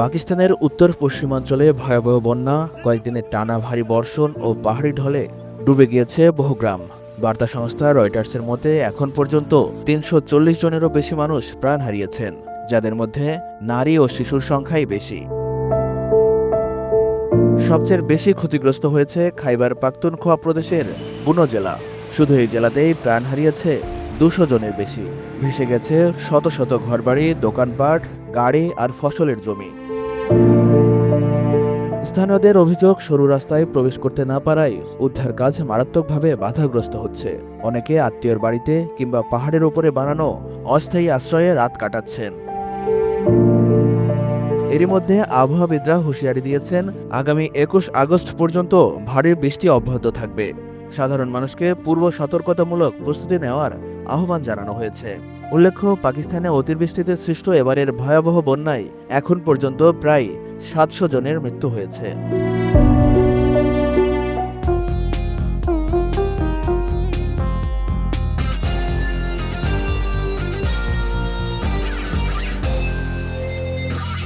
পাকিস্তানের উত্তর পশ্চিমাঞ্চলে ভয়াবহ বন্যা, কয়েকদিনের টানা ভারী বর্ষণ ও পাহাড়ি ঢলে ডুবে গিয়েছে বহু গ্রাম বার্তা সংস্থা রয়টার্সের মতে, এখন পর্যন্ত তিনশো চল্লিশ জনেরও বেশি মানুষ প্রাণ হারিয়েছেন, যাদের মধ্যে নারী ও শিশুর সংখ্যাই বেশি। সবচেয়ে বেশি ক্ষতিগ্রস্ত হয়েছে খাইবার পাখতুনখোয়া প্রদেশের বুনো জেলা। শুধু এই জেলাতেই প্রাণ হারিয়েছে দুশো জনের বেশি। ভেসে গেছে শত শত ঘরবাড়ি, দোকানপাট, গাড়ি আর ফসলের জমি। স্থানীয়দের অভিযোগ, সরু রাস্তায় প্রবেশ করতে না পারায় উদ্ধার কাজ মারাত্মকভাবে বাধাগ্রস্ত হচ্ছে। অনেকে আত্মীয়র বাড়িতে কিংবা পাহাড়ের উপরে বানানো অস্থায়ী আশ্রয়ে রাত কাটাচ্ছেন। এরই মধ্যে আবহাওয়াবিদরা হুঁশিয়ারি দিয়েছেন, আগামী একুশ আগস্ট পর্যন্ত ভারী বৃষ্টি অব্যাহত থাকবে। সাধারণ মানুষকে পূর্ব সতর্কতামূলক প্রস্তুতি নেওয়ার আহ্বান জানানো হয়েছে। উল্লেখ্য, পাকিস্তানে অতিবৃষ্টিতে সৃষ্ট এবারের ভয়াবহ বন্যায় এখন পর্যন্ত প্রায় সাতশো জনের মৃত্যু হয়েছে।